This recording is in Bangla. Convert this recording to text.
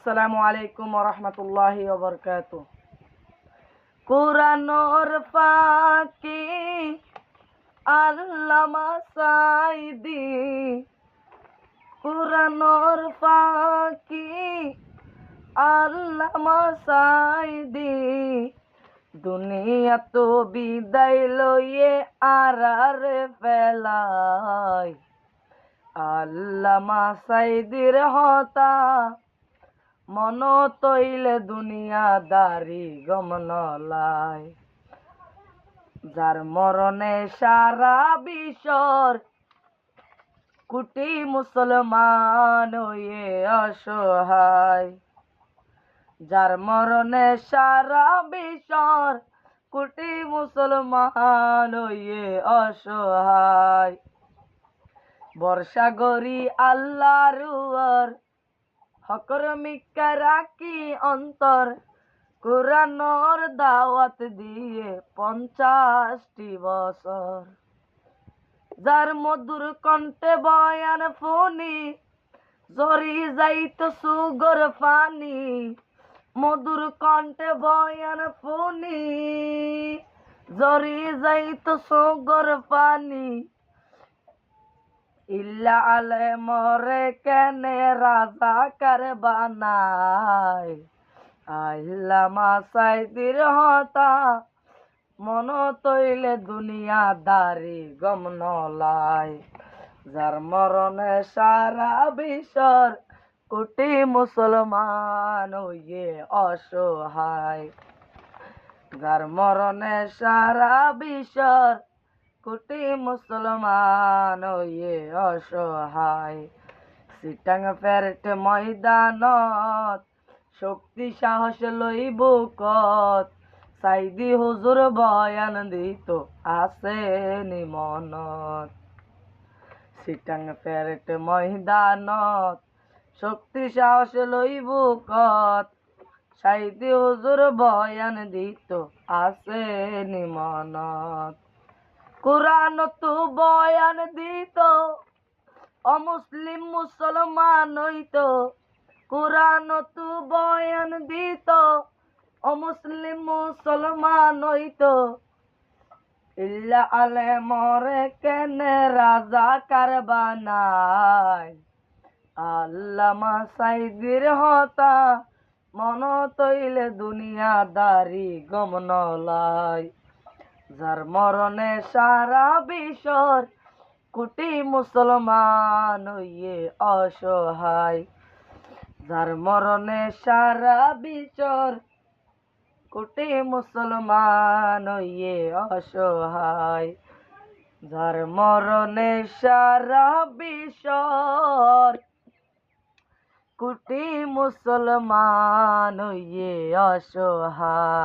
আসসালামু আলাইকুম রহমতুল্লাহ বরকাত কোরআনর ফাঁকি আল্লামা সাইদি কোরআনর ফাঁকি আল্লামা সাইদি দুনিয়া তো বিদায় লইয়ে আর ফেলায়। আল্লামা সাইদির হতা মন তৈলে দুনিয়া দারি গমনলায় যার মরণে সারা বিশ্বর কুটি মুসলমান হয়ে অসহায়। যার মরণে সারা বিশ্বর কুটি মুসলমান হয়ে অসহায়। বর্ষা গরি আল্লাহর হকর মিকা রাখি অন্তর? কোরআনর দাওয়াত দিয়ে পঞ্চাশটি বছর। যার মধুর কণ্ঠে বয়ান ফোনি জরি যাইত সুগর পানি। মধুর কণ্ঠে বয়ান ফোনি জরি যাইত সুগর পানি। ইল্লা আলে মরে কেনে রাজা কার বানায় আল্লা মাসাইদির হতা, মন তৈলে দুনিয়া দারি গম নলায়। যার মরণে সারা বিশ্বর কোটি মুসলমান হইয়ে অসহায়। যার মরণে সারা বিশ্বর কোটি মুসলমান হইয়ে অসহায়। সিটাং ফেরট ময়দানত শক্তি সাহস লইব কত? সাইদি হুজুর বয়ান দিত, আছে নিমনত সিটাং ফেরট ময়দানত শক্তি সাহস লইব কত? সাইদি হুজুর বয়ান দিত, আছে নিমনত কোরআন তো বয়ান দিত। অমুসলিম মুসলমান হইত। কোরআন তো বয়ান দিত। অমুসলিম মুসলমান হইত। ইল্লা আলে মরে কেনে রাজা কারবানায়। আল্লামা সাইদির হতা মন তৈলে দুনিয়াদারি গমনলায় যার মরণে সারা বিশ্বর কোটি মুসলমান হইয়ে অসহায়। যার মরণে সারা বিশ্বর কোটি মুসলমান হইয়ে অসহায়। যার মরণে সারা বিশ্বর কোটি মুসলমান হইয়ে অসহায়।